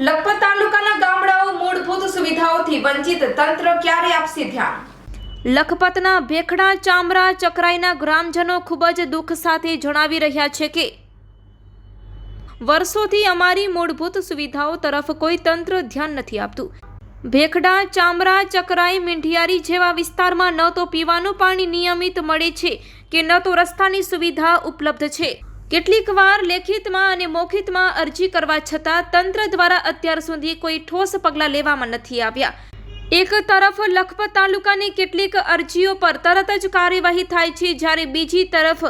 લખપત તાલુકાના ગામડાઓ મૂળભૂત સુવિધાઓથી વંચિત તંત્ર ક્યારે આપશે ધ્યાન? લખપતના ભેખડા ચામરા ચકરાઈના ગ્રામજનો ખૂબ જ દુઃખ સાથે જણાવી રહ્યા છે કે વર્ષોથી અમારી મૂળભૂત સુવિધાઓ તરફ કોઈ તંત્ર ધ્યાન નથી આપતું. ભેખડા, ચામરા, ચકરાઈ, મીંઢિયારી જેવા વિસ્તારમાં ન તો પીવાનું પાણી નિયમિત મળે છે કે ન તો રસ્તાની સુવિધા ઉપલબ્ધ છે. કેટલીક વાર લેખિતમાં અને મૌખિતમાં અરજી કરવા છતાં તંત્ર દ્વારા અત્યાર સુધી કોઈ ઠોસ પગલાં લેવામાં નથી આવ્યા. એક તરફ લખપત તાલુકાની કેટલીક અરજીઓ પર તરત જ કાર્યવાહી થાય છે, જ્યારે બીજી તરફ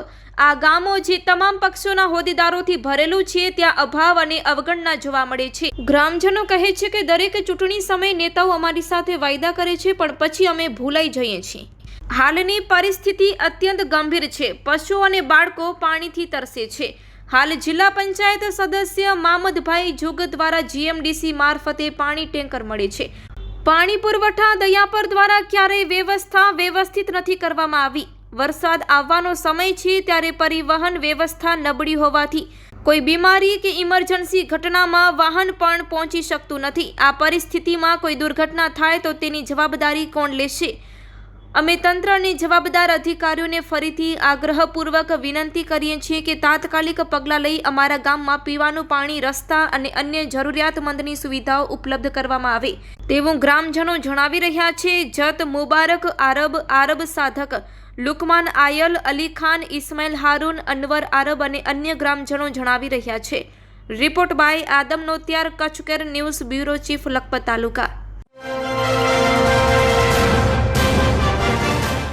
આ ગામો જે તમામ પક્ષોના હોદ્દેદારોથી ભરેલું છે, ત્યાં અભાવ અને અવગણના જોવા મળે છે. ગ્રામજનો કહે છે કે દરેક ચૂંટણી સમયે નેતાઓ અમારી સાથે વાયદા કરે છે, પણ પછી અમે ભૂલાઈ જઈએ છીએ. હાલની પરિસ્થિતિ અત્યંત ગંભીર છે. પશુઓ અને બાળકો પાણીથી તરસે છે. હાલ જિલ્લા પંચાયત સદસ્ય મામદભાઈ જુગ દ્વારા જીએમડીસી મારફતે પાણી ટેન્કર મળે છે. પાણી પુરવઠા દયાપર દ્વારા ક્યારેય વ્યવસ્થા વ્યવસ્થિત નથી કરવામાં આવી. વરસાદ આવવાનો સમય છે ત્યારે પરિવહન વ્યવસ્થા નબળી હોવાથી કોઈ બીમારી કે ઇમરજન્સી ઘટનામાં વાહન પણ પહોંચી શકતું નથી. આ પરિસ્થિતિમાં કોઈ દુર્ઘટના થાય તો તેની જવાબદારી કોણ લેશે? અમે તંત્રની જવાબદાર અધિકારીઓને ફરીથી આગ્રહપૂર્વક વિનંતી કરીએ છીએ કે તાત્કાલિક પગલાં લઈ અમારા ગામમાં પીવાનું પાણી, રસ્તા અને અન્ય જરૂરિયાતમંદની સુવિધાઓ ઉપલબ્ધ કરવામાં આવે. તેવું ગ્રામજનો જણાવી રહ્યા છે. જત મુબારક, આરબ આરબ સાધક, લુકમાન આયલ, અલી ખાન ઇસ્માઇલ હારૂન, અનવર આરબ અને અન્ય ગ્રામજનો જણાવી રહ્યા છે. Report by Adam Notiyar Kutch care news bureau, chief Lakhpat taluka.